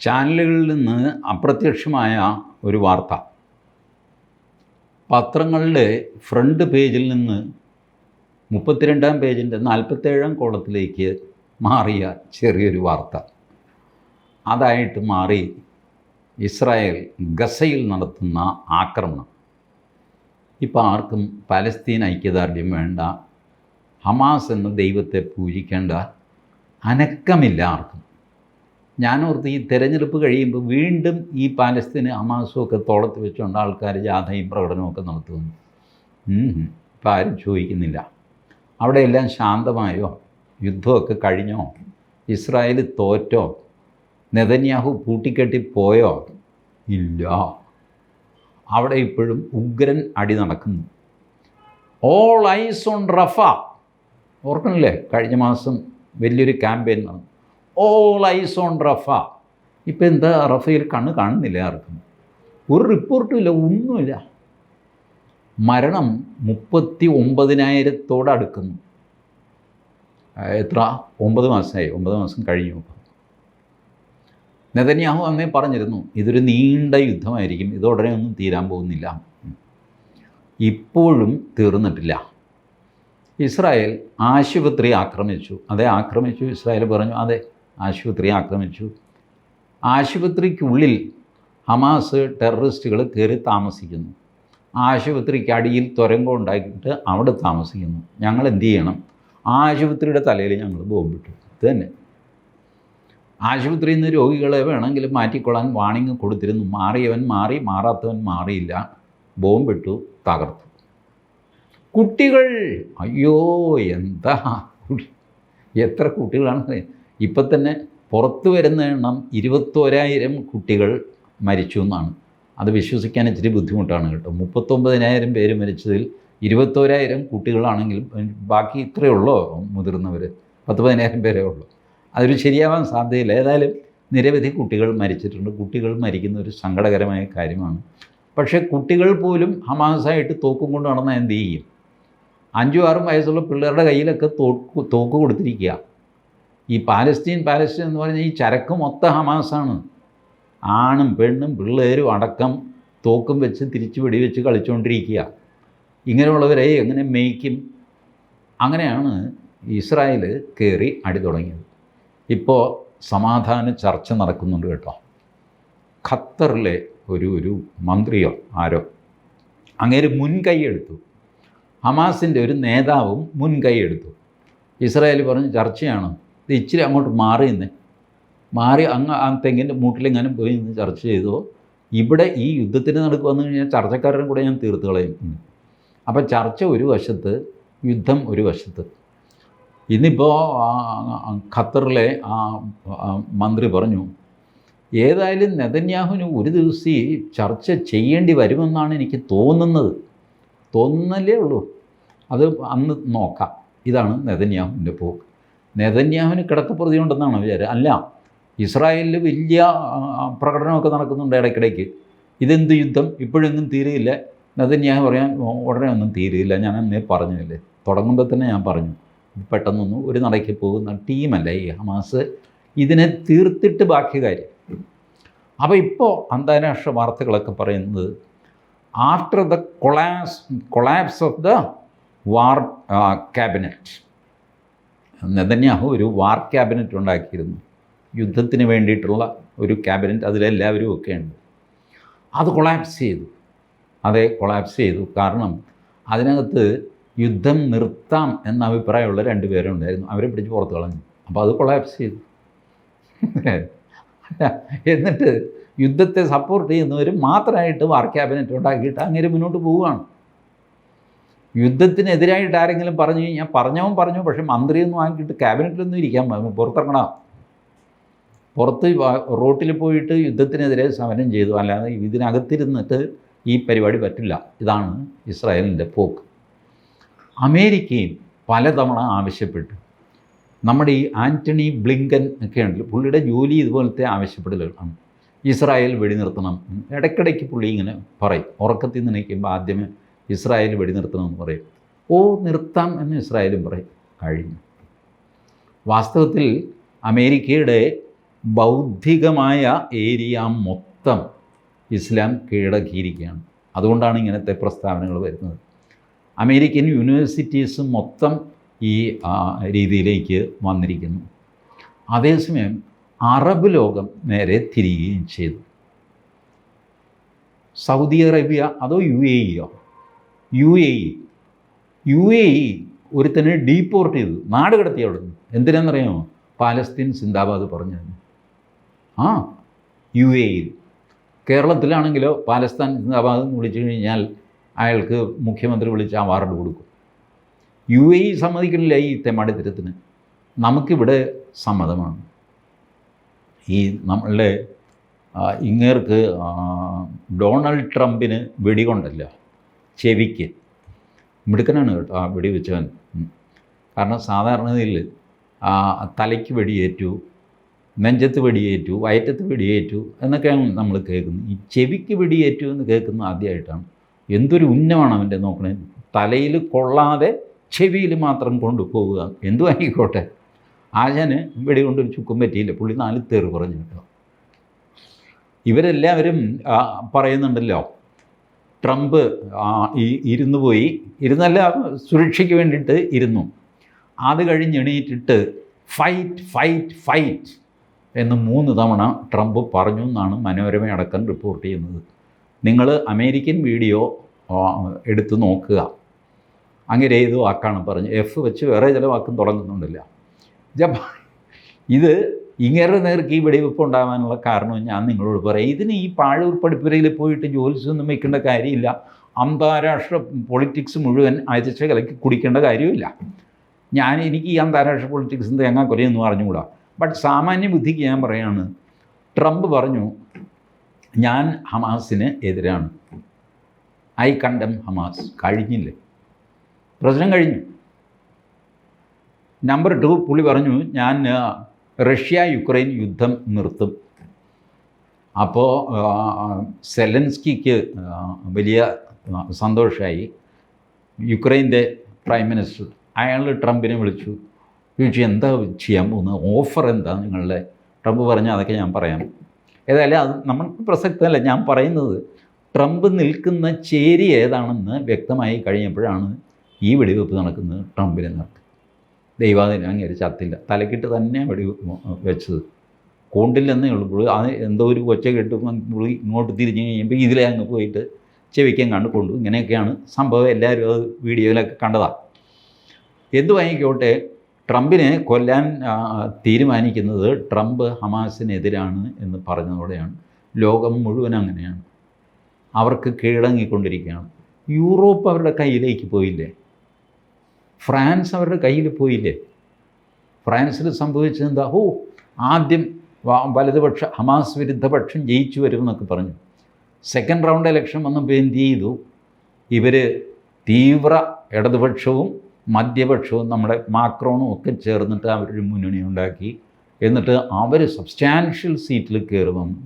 ചാനലുകളിൽ നിന്ന് അപ്രത്യക്ഷമായ ഒരു വാർത്ത. പത്രങ്ങളുടെ ഫ്രണ്ട് പേജിൽ നിന്ന് മുപ്പത്തിരണ്ടാം പേജിന്റെ നാൽപ്പത്തേഴാം കോളത്തിലേക്ക് മാറിയ ചെറിയൊരു വാർത്ത. അതായിട്ട് മാറി ഇസ്രായേൽ ഗസയിൽ നടത്തുന്ന ആക്രമണം. ഇപ്പോൾ ആർക്കും പലസ്തീൻ ഐക്യദാർഢ്യം വേണ്ട ഹമാസ് എന്ന ദൈവത്തെ പൂജിക്കേണ്ട അനക്കമില്ല ആർക്കും. ഞാനോർത്ത് ഈ തെരഞ്ഞെടുപ്പ് കഴിയുമ്പോൾ വീണ്ടും ഈ പാലസ്തീന് ഹമാസും ഒക്കെ തോളത്ത് വെച്ചുകൊണ്ട് ആൾക്കാർ ജാഥയും പ്രകടനവും ഒക്കെ നടത്തുന്നു. ഇപ്പം ആരും ചോദിക്കുന്നില്ല. അവിടെയെല്ലാം ശാന്തമായോ? യുദ്ധമൊക്കെ കഴിഞ്ഞോ? ഇസ്രായേൽ തോറ്റോ? നെതന്യാഹു പൂട്ടിക്കെട്ടി പോയോ? ഇല്ല. അവിടെ ഇപ്പോഴും ഉഗ്രൻ അടി നടക്കുന്നു. ഓൾ ഐസ് ഓൺ റഫ ഓർക്കണില്ലേ? കഴിഞ്ഞ മാസം വലിയൊരു ക്യാമ്പയിൻ നടന്നു. ഓൾ ഐസ് ഓൺ റഫ ഇപ്പം എന്താ റഫയിൽ കണ്ണ് കാണുന്നില്ല ആർക്കും. ഒരു റിപ്പോർട്ടും ഇല്ല ഒന്നുമില്ല. മരണം മുപ്പത്തി ഒമ്പതിനായിരത്തോട് അടുക്കുന്നു എത്ര? ഒമ്പത് മാസമായി ഒമ്പത് മാസം കഴിഞ്ഞു നെതന്യാഹു അന്നേ പറഞ്ഞിരുന്നു ഇതൊരു നീണ്ട യുദ്ധമായിരിക്കും ഇത് ഉടനെ ഒന്നും തീരാൻ പോകുന്നില്ല. ഇപ്പോഴും തീർന്നിട്ടില്ല. ഇസ്രായേൽ ആശുപത്രി ആക്രമിച്ചു. അതെ ആക്രമിച്ചു. ഇസ്രായേൽ പറഞ്ഞു അതെ ആശുപത്രി ആക്രമിച്ചു. ആശുപത്രിക്കുള്ളിൽ ഹമാസ് ടെററിസ്റ്റുകൾ കയറി താമസിക്കുന്നു. ആശുപത്രിക്ക് അടിയിൽ തുരങ്കം ഉണ്ടാക്കിയിട്ട് അവിടെ താമസിക്കുന്നു. ഞങ്ങൾ എന്തു ചെയ്യണം? ആശുപത്രിയുടെ തലയിൽ ഞങ്ങൾ ബോംബിട്ടു ഇത് തന്നെ. ആശുപത്രിയിൽ നിന്ന് രോഗികളെ വേണമെങ്കിൽ മാറ്റിക്കൊള്ളാൻ വാണിംഗ് കൊടുത്തിരുന്നു. മാറിയവൻ മാറി മാറാത്തവൻ മാറിയില്ല. ബോംബിട്ടു തകർത്തു. കുട്ടികൾ! അയ്യോ എന്താ എത്ര കുട്ടികളാണ്? ഇപ്പം തന്നെ പുറത്തു വരുന്ന എണ്ണം ഇരുപത്തോരായിരം കുട്ടികൾ മരിച്ചു എന്നാണ്. അത് വിശ്വസിക്കാൻ ഇച്ചിരി ബുദ്ധിമുട്ടാണ് കേട്ടോ. മുപ്പത്തൊമ്പതിനായിരം പേര് മരിച്ചതിൽ ഇരുപത്തോരായിരം കുട്ടികളാണെങ്കിലും ബാക്കി ഇത്രയേ ഉള്ളോ മുതിർന്നവർ പത്ത് പതിനായിരം പേരേ ഉള്ളൂ. അതൊരു ശരിയാവാൻ സാധ്യതയില്ല. ഏതായാലും നിരവധി കുട്ടികൾ മരിച്ചിട്ടുണ്ട്. കുട്ടികൾ മരിക്കുന്ന ഒരു സങ്കടകരമായ കാര്യമാണ്. പക്ഷേ കുട്ടികൾ പോലും ഹമാസായിട്ട് തോക്കും കൊണ്ട് നടന്നാൽ എന്ത് ചെയ്യും? അഞ്ചും ആറും വയസ്സുള്ള പിള്ളേരുടെ കയ്യിലൊക്കെ തോക്ക് തോക്ക് കൊടുത്തിരിക്കുക. ഈ പാലസ്തീൻ പാലസ്തീൻ എന്ന് പറഞ്ഞാൽ ഈ ചരക്ക് മൊത്തം ഹമാസാണ്. ആണും പെണ്ണും പിള്ളേരും അടക്കം തോക്കും വെച്ച് തിരിച്ച് വെടിവെച്ച് കളിച്ചുകൊണ്ടിരിക്കുക ഇങ്ങനെയുള്ളവരെ എങ്ങനെ മേയ്ക്കും? അങ്ങനെയാണ് ഇസ്രായേൽ കയറി അടി തുടങ്ങിയത്. ഇപ്പോൾ സമാധാന ചർച്ച നടക്കുന്നുണ്ട് കേട്ടോ. ഖത്തറിലെ ഒരു ഒരു മന്ത്രിയോ ആരോ അങ്ങേര് മുൻകൈയെടുത്തു ഹമാസിന്റെ ഒരു നേതാവും മുൻകൈയെടുത്തു ഇസ്രായേൽ പറഞ്ഞ് ചർച്ചയാണ് ഇച്ചിരി അങ്ങോട്ട് മാറി നിന്ന്. മാറി അങ്ങ് ആ തെങ്ങിന്റെ മൂട്ടിലെങ്ങാനും പോയി നിന്ന് ചർച്ച ചെയ്തോ. ഇവിടെ ഈ യുദ്ധത്തിന് നടക്ക് വന്നു കഴിഞ്ഞാൽ ചർച്ചക്കാരനും കൂടെ ഞാൻ തീർത്ത് കളയും. അപ്പം ചർച്ച ഒരു വശത്ത് യുദ്ധം ഒരു വശത്ത്. ഇന്നിപ്പോൾ ഖത്തറിലെ ആ മന്ത്രി പറഞ്ഞു ഏതായാലും നെതന്യാഹുവിന് ഒരു ദിവസം ചർച്ച ചെയ്യേണ്ടി വരുമെന്നാണ് എനിക്ക് തോന്നുന്നത്. തോന്നലേ ഉള്ളൂ. അത് അന്ന് നോക്കാം. ഇതാണ് നെതന്യാഹുവിന്റെ പോക്ക്. നെതന്യാഹുവിന് കിടക്കപ്രതി ഉണ്ടെന്നാണ് വിചാരം. അല്ല ഇസ്രായേലിൽ വലിയ പ്രകടനമൊക്കെ നടക്കുന്നുണ്ട് ഇടയ്ക്കിടയ്ക്ക്. ഇതെന്ത് യുദ്ധം? ഇപ്പോഴൊന്നും തീരെയില്ല. നെതന്യാഹു പറയാൻ ഉടനെ ഒന്നും തീരെയില്ല. ഞാൻ അന്നേ പറഞ്ഞില്ലേ തുടങ്ങുമ്പോൾ തന്നെ ഞാൻ പറഞ്ഞു. പെട്ടെന്നൊന്നും ഒരു നടയ്ക്ക് പോകുന്ന ടീമല്ല ഈ ഹമാസ്? ഇതിനെ തീർത്തിട്ട് ബാക്കി കാര്യം. അപ്പോൾ ഇപ്പോൾ അന്താരാഷ്ട്ര വാർത്തകളൊക്കെ പറയുന്നത് after the കൊളാസ് collapse of the war cabinet. Netanyahu ഒരു വാർ ക്യാബിനറ്റ് ഉണ്ടാക്കിയിരുന്നു. യുദ്ധത്തിന് വേണ്ടിയിട്ടുള്ള ഒരു ക്യാബിനറ്റ് അതിലെല്ലാവരും ഒക്കെ ഉണ്ട്. അത് കൊളാപ്സ് ചെയ്തു. അതെ കൊളാപ്സ് ചെയ്തു. കാരണം അതിനകത്ത് യുദ്ധം നിർത്താം എന്ന അഭിപ്രായമുള്ള രണ്ട് പേരുണ്ടായിരുന്നു അവരെ പിടിച്ച് പുറത്ത് കളഞ്ഞു. അപ്പോൾ അത് കൊളാപ്സ് ചെയ്തു. എന്നിട്ട് യുദ്ധത്തെ സപ്പോർട്ട് ചെയ്യുന്നവർ മാത്രമായിട്ട് വാർ ക്യാബിനറ്റ് ഉണ്ടാക്കിയിട്ട് അങ്ങനെ മുന്നോട്ട് പോവുകയാണ്. യുദ്ധത്തിനെതിരായിട്ട് ആരെങ്കിലും പറഞ്ഞു കഴിഞ്ഞാൽ പറഞ്ഞവൻ പറഞ്ഞു പക്ഷേ മന്ത്രിയൊന്നും ആക്കിയിട്ട് ക്യാബിനറ്റിലൊന്നും ഇരിക്കാൻ പുറത്തിറങ്ങണം. പുറത്ത് റോട്ടിൽ പോയിട്ട് യുദ്ധത്തിനെതിരെ സമരം ചെയ്തു. അല്ലാതെ ഇതിനകത്തിരുന്നിട്ട് ഈ പരിപാടി പറ്റില്ല. ഇതാണ് ഇസ്രായേലിന്റെ പോക്ക്. അമേരിക്കയും പലതവണ ആവശ്യപ്പെട്ടു. നമ്മുടെ ഈ ആന്റണി ബ്ലിങ്കൻ ഒക്കെ ഉണ്ടല്ലോ പുള്ളിയുടെ ജോലി ഇതുപോലത്തെ ആവശ്യപ്പെടലുകളാണ്. ഇസ്രായേൽ വെടിനിർത്തണം. ഇടയ്ക്കിടയ്ക്ക് പുള്ളി ഇങ്ങനെ പറയും. ഉറക്കത്തിൽ നിന്ന് നിൽക്കുമ്പോൾ ആദ്യമേ ഇസ്രായേൽ വെടിനിർത്തണമെന്ന് പറയും. ഓ നിർത്താം എന്ന് ഇസ്രായേലും പറയും. കഴിഞ്ഞു. വാസ്തവത്തിൽ അമേരിക്കയുടെ ബൗദ്ധികമായ ഏരിയ മൊത്തം ഇസ്ലാം കീഴടക്കിയിരിക്കുകയാണ്. അതുകൊണ്ടാണ് ഇങ്ങനത്തെ പ്രസ്താവനകൾ വരുന്നത്. അമേരിക്കൻ യൂണിവേഴ്സിറ്റീസ് മൊത്തം ഈ രീതിയിലേക്ക് വന്നിരിക്കുന്നു. അതേസമയം അറബ് ലോകം നേരെ തിരിയുകയും ചെയ്തു. സൗദി അറേബ്യ അതോ U A ഇയോ U A E. U A E ഒരുത്തനെ ഡീപ്പോർട്ട് ചെയ്തു. നാട് കടത്തി അവിടെ. നിന്ന് എന്തിനാണെന്നറിയാമോ? പാലസ്തീൻ സിന്ദാബാദ് പറഞ്ഞു. ആ യു എ ഇയിൽ കേരളത്തിലാണെങ്കിലോ പാലസ്തീൻ സിന്ദാബാദ് എന്ന് വിളിച്ചു കഴിഞ്ഞാൽ അയാൾക്ക് മുഖ്യമന്ത്രി വിളിച്ച് അവാർഡ് കൊടുക്കും. യു എ ഇ സമ്മതിക്കണില്ല ഈ തെമ്മാടിത്തരത്തിന് നമുക്കിവിടെ സമ്മതമാണ്. ഈ നമ്മളുടെ ഇങ്ങേർക്ക് ഡൊണാൾഡ് ട്രംപിന് വെടികൊണ്ടല്ല. ചെവിക്ക്. മിടുക്കനാണ് കേട്ടോ ആ വെടി വെച്ചവൻ. കാരണം സാധാരണയിൽ തലയ്ക്ക് വെടിയേറ്റു നെഞ്ചത്ത് വെടിയേറ്റു വയറ്റത്ത് വെടിയേറ്റു എന്നൊക്കെയാണ് നമ്മൾ കേൾക്കുന്നത്. ഈ ചെവിക്ക് വെടിയേറ്റു എന്ന് കേൾക്കുന്നത് ആദ്യമായിട്ടാണ്. എന്തൊരു ഉന്നമാണ് അവന്റെ നോക്കണേ. തലയിൽ കൊള്ളാതെ ചെവിയിൽ മാത്രം കൊണ്ടുപോവുക എന്തു ആയിക്കോട്ടെ ആശാന് വെടി കൊണ്ടൊരു ചുക്കും പറ്റിയില്ല. പുള്ളി നാല് തേറ് പറഞ്ഞു കേട്ടോ. ഇവരെല്ലാവരും പറയുന്നുണ്ടല്ലോ ട്രംപ് ഈ ഇരുന്നു പോയി. ഇരുന്നല്ല സുരക്ഷയ്ക്ക് വേണ്ടിയിട്ട് ഇരുന്നു. അത് കഴിഞ്ഞ് എണീറ്റിട്ട് ഫൈറ്റ് ഫൈറ്റ് ഫൈറ്റ് എന്ന് മൂന്ന് തവണ ട്രംപ് പറഞ്ഞു എന്നാണ് മനോരമ അടക്കം റിപ്പോർട്ട് ചെയ്യുന്നത്. നിങ്ങൾ അമേരിക്കൻ വീഡിയോ എടുത്ത് നോക്കുക. അങ്ങനെ ഏത് വാക്കാണ് പറഞ്ഞ്. എഫ് വെച്ച് വേറെ ചില വാക്കും തുടങ്ങുന്നുണ്ടല്ല. ജപ്പാൻ ഇത് ഇങ്ങനെ നേർക്ക് ഈ വെടിവെപ്പ് ഉണ്ടാകാനുള്ള കാരണം ഞാൻ നിങ്ങളോട് പറയാം. ഇതിന് ഈ പാഴൂർ പഠിപ്പുരയിൽ പോയിട്ട് ജോലിസൊന്നും വയ്ക്കേണ്ട കാര്യമില്ല. അന്താരാഷ്ട്ര പൊളിറ്റിക്സ് മുഴുവൻ അയച്ച കലക്കി കുടിക്കേണ്ട കാര്യമില്ല. ഞാൻ എനിക്ക് ഈ അന്താരാഷ്ട്ര പൊളിറ്റിക്സ് തേങ്ങാ കൊലയൊന്നും അറിഞ്ഞുകൂടാ. ബട്ട് സാമാന്യ ബുദ്ധിക്ക് ഞാൻ പറയാണ് ട്രംപ് പറഞ്ഞു ഞാൻ ഹമാസിന് എതിരാണ്. I condemn Hamas. കഴിഞ്ഞില്ലേ? പ്രശ്നം കഴിഞ്ഞു. നമ്പർ ടു പുള്ളി പറഞ്ഞു ഞാൻ റഷ്യ യുക്രൈൻ യുദ്ധം നിർത്തും. അപ്പോൾ സെലൻസ്കിക്ക് വലിയ സന്തോഷമായി യുക്രൈന്റെ പ്രൈം മിനിസ്റ്റർ അയാൾ ട്രംപിനെ വിളിച്ചു. ചോദിച്ചു എന്താ ചെയ്യാൻ പോകുന്നത്? ഓഫർ എന്താ നിങ്ങളുടെ? ട്രംപ് പറഞ്ഞാൽ അതൊക്കെ ഞാൻ പറയാം. ഏതായാലും അത് നമ്മൾക്ക് പ്രസക്തമല്ല. ഞാൻ പറയുന്നത് ട്രംപ് നിൽക്കുന്ന ചേരി ഏതാണെന്ന് വ്യക്തമായി കഴിഞ്ഞപ്പോഴാണ് ഈ വെടിവെപ്പ് നടക്കുന്നത് ട്രംപിനെ നടക്കുന്നത് ദൈവാദിനം അങ്ങനെ ചത്തില്ല. തലക്കിട്ട് തന്നെ വെടി വെച്ചത്. കൊണ്ടില്ലെന്നേ ഉള്ളൂ. പുള്ളി അത് എന്തോ ഒരു കൊച്ച കെട്ടുമ്പോൾ പുള്ളി ഇങ്ങോട്ട് തിരിഞ്ഞ് കഴിയുമ്പോൾ ഇതിലെ അങ്ങ് പോയിട്ട് ചെവിക്കാൻ കണ്ട് കൊണ്ടു. ഇങ്ങനെയൊക്കെയാണ് സംഭവം. എല്ലാവരും അത് വീഡിയോയിലൊക്കെ കണ്ടതാണ് എന്തു വാങ്ങിക്കോട്ടെ ട്രംപിനെ കൊല്ലാൻ തീരുമാനിക്കുന്നത് ട്രംപ് ഹമാസിനെതിരാണ് എന്ന് പറഞ്ഞതോടെയാണ്. ലോകം മുഴുവൻ അങ്ങനെയാണ്. അവർക്ക് കീഴടങ്ങിക്കൊണ്ടിരിക്കുകയാണ്. യൂറോപ്പ് അവരുടെ കയ്യിലേക്ക് പോയില്ലേ? ഫ്രാൻസ് അവരുടെ കയ്യിൽ പോയില്ലേ? ഫ്രാൻസിൽ സംഭവിച്ചത് എന്താ? ഓ ആദ്യം വലതുപക്ഷ ഹമാസ് വിരുദ്ധ പക്ഷം ജയിച്ചു വരുമെന്നൊക്കെ പറഞ്ഞു. സെക്കൻഡ് റൗണ്ട് ഇലക്ഷൻ വന്നപ്പോൾ എന്ത് ചെയ്തു? ഇവർ തീവ്ര ഇടതുപക്ഷവും മധ്യപക്ഷവും നമ്മുടെ മാക്രോണും ഒക്കെ ചേർന്നിട്ട് അവരൊരു മുന്നണി ഉണ്ടാക്കി. എന്നിട്ട് അവർ സബ്സ്റ്റാൻഷ്യൽ സീറ്റിൽ കയറി വന്നു.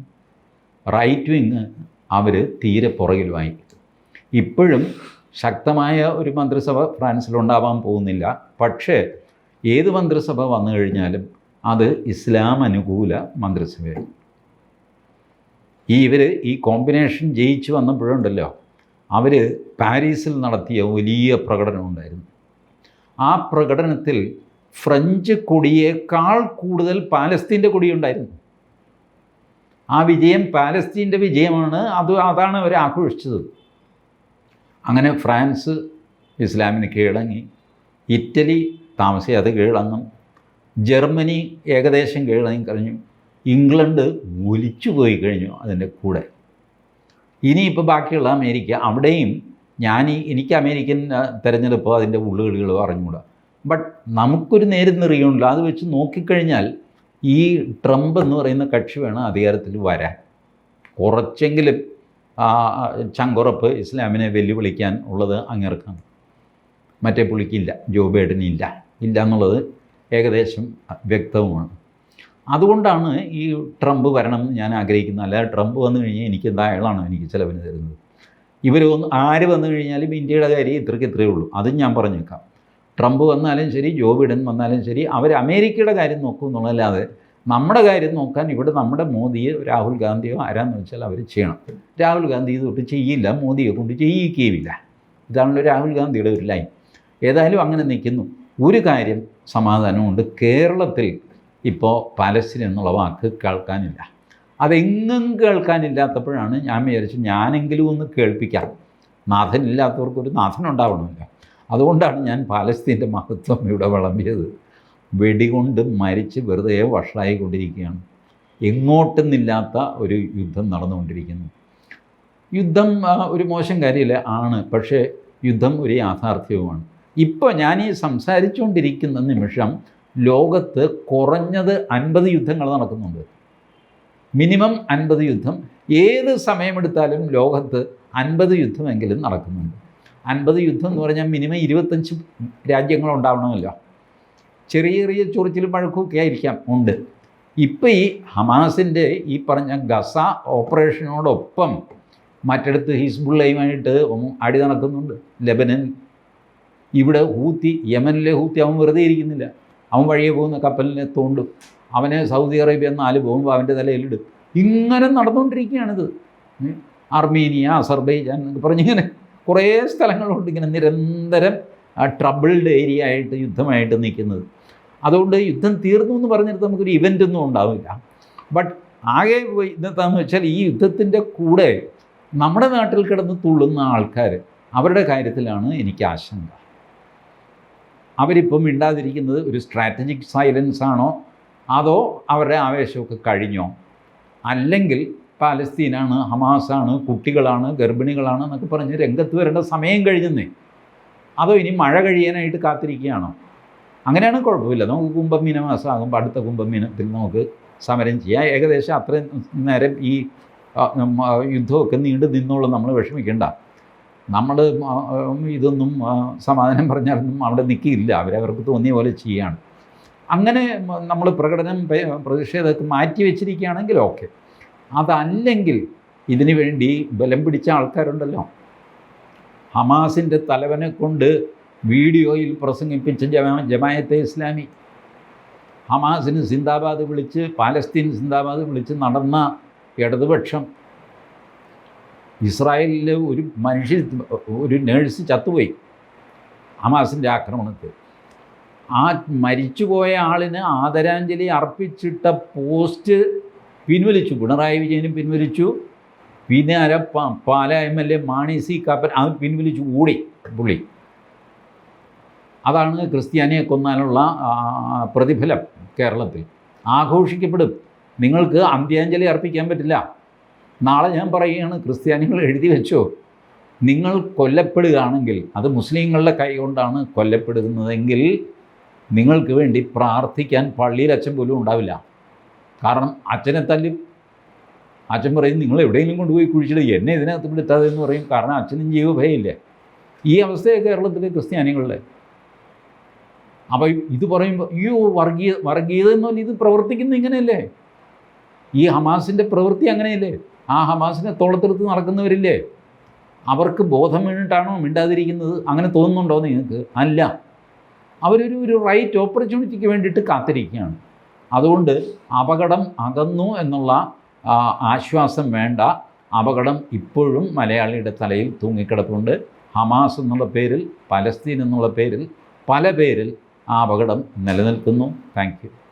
റൈറ്റ് വിങ് അവർ തീരെ പുറകിലുമായി ഇപ്പോഴും ശക്തമായ ഒരു മന്ത്രിസഭ ഫ്രാൻസിലുണ്ടാവാൻ പോകുന്നില്ല. പക്ഷേ ഏത് മന്ത്രിസഭ വന്നു കഴിഞ്ഞാലും അത് ഇസ്ലാം അനുകൂല മന്ത്രിസഭയാണ്. ഈ ഇവർ ഈ കോമ്പിനേഷൻ ജയിച്ചു വന്നപ്പോഴുണ്ടല്ലോ അവർ പാരീസിൽ നടത്തിയ വലിയ പ്രകടനം ഉണ്ടായിരുന്നു. ആ പ്രകടനത്തിൽ ഫ്രഞ്ച് കൊടിയേക്കാൾ കൂടുതൽ പാലസ്തീന്റെ കൊടിയുണ്ടായിരുന്നു. ആ വിജയം പാലസ്തീന്റെ വിജയമാണ് അത് അതാണ് അവർ ആഘോഷിച്ചത്. അങ്ങനെ ഫ്രാൻസ് ഇസ്ലാമിന് കീഴടങ്ങി. ഇറ്റലി താമസിയാതെ കീഴടങ്ങും ജർമ്മനി ഏകദേശം കീഴടങ്ങി കഴിഞ്ഞു. ഇംഗ്ലണ്ട് ഒലിച്ചു പോയി കഴിഞ്ഞു അതിന്റെ കൂടെ. ഇനിയിപ്പോൾ ബാക്കിയുള്ള അമേരിക്ക അവിടെയും ഞാൻ എനിക്ക് അമേരിക്കൻ തിരഞ്ഞെടുപ്പോ അതിന്റെ ഉള്ളുകളികളോ അറിഞ്ഞുകൂടാ. ബട്ട് നമുക്കൊരു നേരം നിറിയുണ്ടല്ലോ അത് വെച്ച് നോക്കിക്കഴിഞ്ഞാൽ ഈ ട്രംപ് എന്ന് പറയുന്ന കക്ഷി വേണം അധികാരത്തിൽ വരാൻ. കുറച്ചെങ്കിലും ചങ്കുറപ്പ് ഇസ്ലാമിനെ വെല്ലുവിളിക്കാൻ ഉള്ളത് അങ്ങേർക്കാണ്. മറ്റേ പുള്ളിക്കില്ല ജോ ബൈഡനില്ല ഇല്ല. എന്നുള്ളത് ഏകദേശം വ്യക്തവുമാണ്. അതുകൊണ്ടാണ് ഈ ട്രംപ് വരണം ഞാൻ ആഗ്രഹിക്കുന്നത്. അല്ലാതെ ട്രംപ് വന്നു കഴിഞ്ഞാൽ എനിക്ക് എന്താ അയാളാണ് എനിക്ക് ചിലവിന് തരുന്നത്. ഇവർ ഒന്ന് ആര് വന്നു കഴിഞ്ഞാലും ഇന്ത്യയുടെ കാര്യം ഇത്രയ്ക്ക് ഇത്രയേ ഉള്ളൂ. അതും ഞാൻ പറഞ്ഞേക്കാം. ട്രംപ് വന്നാലും ശരി ജോ ബിഡൻ വന്നാലും ശരി അവർ അമേരിക്കയുടെ കാര്യം നോക്കും എന്നുള്ളതല്ലാതെ നമ്മുടെ കാര്യം നോക്കാൻ ഇവിടെ നമ്മുടെ മോദിയെ രാഹുൽ ഗാന്ധിയോ ആരാന്ന് വെച്ചാൽ അവർ ചെയ്യണം. രാഹുൽ ഗാന്ധി ഇത് തൊട്ട് ചെയ്യില്ല മോദിയെ കൊണ്ട് ചെയ്യിക്കുകയില്ല ഇതാണല്ലോ രാഹുൽ ഗാന്ധിയുടെ ഒരു ലൈൻ ഏതായാലും അങ്ങനെ നിൽക്കുന്നു. ഒരു കാര്യം സമാധാനമുണ്ട്. കേരളത്തിൽ ഇപ്പോൾ പാലസ്തീൻ എന്നുള്ള വാക്ക് കേൾക്കാനില്ല. അതെങ്ങും കേൾക്കാനില്ലാത്തപ്പോഴാണ് ഞാൻ വിചാരിച്ചു ഞാനെങ്കിലും ഒന്ന് കേൾപ്പിക്കാം. നാഥനില്ലാത്തവർക്കൊരു നാഥനുണ്ടാവണമല്ലോ. അതുകൊണ്ടാണ് ഞാൻ പാലസ്തീന്റെ മഹത്വം ഇവിടെ വിളമ്പിയത്. വെടികൊണ്ട് മരിച്ച് വെറുതെ വഷളായിക്കൊണ്ടിരിക്കുകയാണ്. എങ്ങോട്ടെന്നില്ലാത്ത ഒരു യുദ്ധം നടന്നുകൊണ്ടിരിക്കുന്നു. യുദ്ധം ഒരു മോശം കാര്യമില്ല ആണ്. പക്ഷേ യുദ്ധം ഒരു യാഥാർത്ഥ്യവുമാണ്. ഇപ്പോൾ ഞാൻ ഈ സംസാരിച്ചുകൊണ്ടിരിക്കുന്ന നിമിഷം ലോകത്ത് കുറഞ്ഞത് അൻപത് യുദ്ധങ്ങൾ നടക്കുന്നുണ്ട്. മിനിമം അൻപത് യുദ്ധം. ഏത് സമയമെടുത്താലും ലോകത്ത് അൻപത് യുദ്ധമെങ്കിലും നടക്കുന്നുണ്ട്. അൻപത് യുദ്ധം എന്ന് പറഞ്ഞാൽ മിനിമം ഇരുപത്തഞ്ച് രാജ്യങ്ങളുണ്ടാവണമല്ലോ. ചെറിയ ചെറിയ ചൊറിച്ചിലും പഴക്കമൊക്കെ ആയിരിക്കാം. ഉണ്ട്. ഇപ്പം ഈ ഹമാസിന്റെ ഈ പറഞ്ഞ ഗസ ഓപ്പറേഷനോടൊപ്പം മറ്റിടത്ത് ഹിസ്ബുള്ളയുമായിട്ട് അടി നടക്കുന്നുണ്ട്. ലെബനൻ. ഇവിടെ ഹൂത്തി യമനിലെ ഹൂത്തി അവൻ വെറുതെ ഇരിക്കുന്നില്ല. അവൻ വഴിയെ പോകുന്ന കപ്പലിനെ തോണ്ടും. അവനെ സൗദി അറേബ്യ നാല് പോകുമ്പോൾ അവന്റെ തലയിലിടും. ഇങ്ങനെ നടന്നുകൊണ്ടിരിക്കുകയാണിത്. അർമീനിയ അസർബൈജാൻ എന്നൊക്കെ പറഞ്ഞിങ്ങനെ കുറേ സ്ഥലങ്ങളുണ്ട്. ഇങ്ങനെ നിരന്തരം ട്രബിൾഡ് ഏരിയ ആയിട്ട് യുദ്ധമായിട്ട് നിൽക്കുന്നത്. അതുകൊണ്ട് യുദ്ധം തീർന്നു എന്ന് പറഞ്ഞിട്ട് നമുക്കൊരു ഇവന്റ് ഒന്നും ഉണ്ടാവില്ല. ബട്ട് ആകെ ഇന്നത്താന്ന് വെച്ചാൽ ഈ യുദ്ധത്തിന്റെ കൂടെ നമ്മുടെ നാട്ടിൽ കിടന്ന് തുള്ളുന്ന ആൾക്കാർ അവരുടെ കാര്യത്തിലാണ് എനിക്ക് ആശങ്ക. അവരിപ്പം മിണ്ടാതിരിക്കുന്നത് ഒരു സ്ട്രാറ്റജിക് സൈലൻസ് ആണോ? അതോ അവരുടെ ആവേശമൊക്കെ കഴിഞ്ഞോ? അല്ലെങ്കിൽ പാലസ്തീനാണ് ഹമാസാണ് കുട്ടികളാണ് ഗർഭിണികളാണ് എന്നൊക്കെ പറഞ്ഞ് രംഗത്ത് വരേണ്ട സമയം കഴിഞ്ഞെന്നേ. അതോ ഇനി മഴ കഴിയാനായിട്ട് കാത്തിരിക്കുകയാണോ? അങ്ങനെയാണ് കുഴപ്പമില്ല. നമുക്ക് കുംഭമീന മാസമാകുമ്പോൾ അടുത്ത കുംഭമീനത്തിൽ നമുക്ക് സമരം ചെയ്യാം. ഏകദേശം അത്രയും നേരം ഈ യുദ്ധമൊക്കെ നീണ്ടു നിന്നോളും. നമ്മൾ വിഷമിക്കേണ്ട. നമ്മൾ ഇതൊന്നും സമാധാനം പറഞ്ഞാലൊന്നും അവിടെ നിൽക്കില്ല അവരവർക്ക് തോന്നിയ പോലെ ചെയ്യാണ്. അങ്ങനെ നമ്മൾ പ്രകടനം പ്രതിഷേധമൊക്കെ മാറ്റി വെച്ചിരിക്കുകയാണെങ്കിൽ ഓക്കെ. അതല്ലെങ്കിൽ ഇതിനു വേണ്ടി ബലം പിടിച്ച ആൾക്കാരുണ്ടല്ലോ. ഹമാസിന്റെ തലവനെ കൊണ്ട് വീഡിയോയിൽ പ്രസംഗിപ്പിച്ച ജമാ ജമായത്തെ ഇസ്ലാമി. ഹമാസിന് സിന്ദാബാദ് വിളിച്ച് പാലസ്തീൻ സിന്ദാബാദ് വിളിച്ച് നടന്ന ഇടതുപക്ഷം. ഇസ്രായേലിൽ ഒരു മനുഷ്യ ഒരു നേഴ്സ് ചത്തുപോയി ഹമാസിന്റെ ആക്രമണത്തിൽ. ആ മരിച്ചുപോയ ആളിന് ആദരാഞ്ജലി അർപ്പിച്ചിട്ട പോസ്റ്റ് പിൻവലിച്ചു. പിണറായി വിജയനും പിൻവലിച്ചു. പിന്നെ പ- Pala M L A Mani C Kappan അത് പിൻവലിച്ചു ഓടി പുള്ളി. അതാണ് ക്രിസ്ത്യാനിയെ കൊന്നാനുള്ള പ്രതിഫലം കേരളത്തിൽ. ആഘോഷിക്കപ്പെടും. നിങ്ങൾക്ക് അന്ത്യാഞ്ജലി അർപ്പിക്കാൻ പറ്റില്ല. നാളെ ഞാൻ പറയുകയാണ് ക്രിസ്ത്യാനികൾ എഴുതി വെച്ചോ. നിങ്ങൾ കൊല്ലപ്പെടുകയാണെങ്കിൽ അത് മുസ്ലിങ്ങളുടെ കൈ കൊണ്ടാണ് കൊല്ലപ്പെടുന്നതെങ്കിൽ നിങ്ങൾക്ക് വേണ്ടി പ്രാർത്ഥിക്കാൻ പള്ളിയിൽ അച്ഛൻ പോലും ഉണ്ടാവില്ല. കാരണം അച്ഛനെ തല്ലും അച്ഛൻ പറയും നിങ്ങൾ എവിടെയെങ്കിലും കൊണ്ടുപോയി കുഴിച്ചിട്ട് എന്നെ ഇതിനകത്ത് പെടുത്താതെ എന്ന് പറയും. കാരണം അച്ഛനും ജീവഭയമില്ലേ ഈ അവസ്ഥയെ കേരളത്തിലെ ക്രിസ്ത്യാനികളുടെ. അപ്പോൾ ഇത് പറയുമ്പോൾ അയ്യോ വർഗീയ വർഗീയത എന്ന് പറഞ്ഞാൽ ഇത് പ്രവർത്തിക്കുന്നത് ഇങ്ങനെയല്ലേ? ഈ ഹമാസിന്റെ പ്രവൃത്തി അങ്ങനെയല്ലേ? ആ ഹമാസിനെ തോളത്തെടുത്ത് നടക്കുന്നവരില്ലേ? അവർക്ക് ബോധം വീണിട്ടാണോ മിണ്ടാതിരിക്കുന്നത്? അങ്ങനെ തോന്നുന്നുണ്ടോ നിങ്ങൾക്ക്? അല്ല. അവരൊരു ഒരു റൈറ്റ് ഓപ്പർച്യൂണിറ്റിക്ക് വേണ്ടിയിട്ട് കാത്തിരിക്കുകയാണ്. അതുകൊണ്ട് അപകടം അകന്നു എന്നുള്ള ആശ്വാസം വേണ്ട. അപകടം ഇപ്പോഴും മലയാളിയുടെ തലയിൽ തൂങ്ങിക്കിടപ്പുണ്ട്. ഹമാസ് എന്നുള്ള പേരിൽ പലസ്തീൻ എന്നുള്ള പേരിൽ പല പേരിൽ ആ അപകടം നിലനിൽക്കുന്നു. താങ്ക്